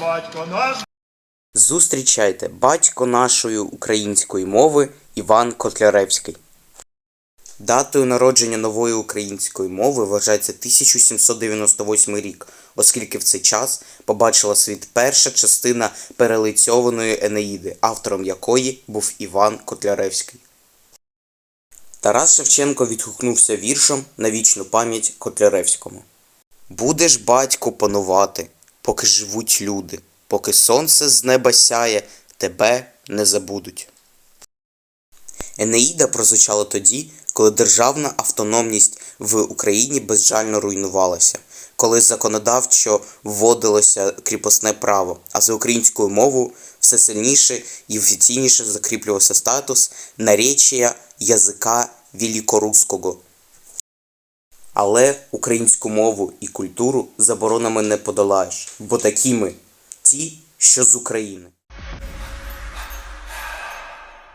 Батько наш Зустрічайте батько нашої української мови Іван Котляревський. Датою народження нової української мови вважається 1798 рік, оскільки в цей час побачила світ перша частина перелицьованої Енеїди, автором якої був Іван Котляревський. Тарас Шевченко відгукнувся віршом на вічну пам'ять Котляревському. Будеш, батько, панувати, поки живуть люди, поки сонце з неба сяє, тебе не забудуть. Енеїда прозвучала тоді, коли державна автономність в Україні безжально руйнувалася, коли законодавчо вводилося кріпосне право, а за українською мовою все сильніше і офіційніше закріплювався статус наречія язика великоруського. Але українську мову і культуру заборонами не подолаєш, бо такі ми ті, що з України.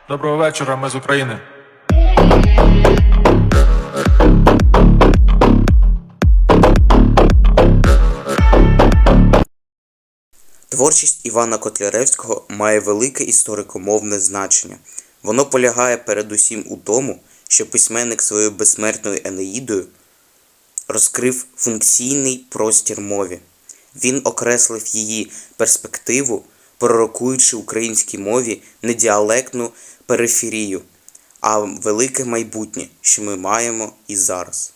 Доброго вечора, ми з України. Творчість Івана Котляревського має велике історико-мовне значення. Воно полягає передусім у тому, що письменник своєю безсмертною Енеїдою розкрив функційний простір мові. Він окреслив її перспективу, пророкуючи українській мові не діалектну периферію, а велике майбутнє, що ми маємо і зараз.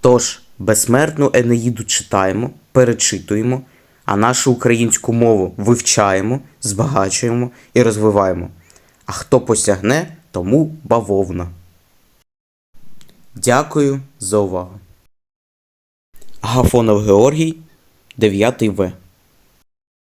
Тож, безсмертну Енеїду читаємо, перечитуємо, а нашу українську мову вивчаємо, збагачуємо і розвиваємо. А хто посягне, тому бавовна. Дякую за увагу. Агафонов Георгій, 9 В.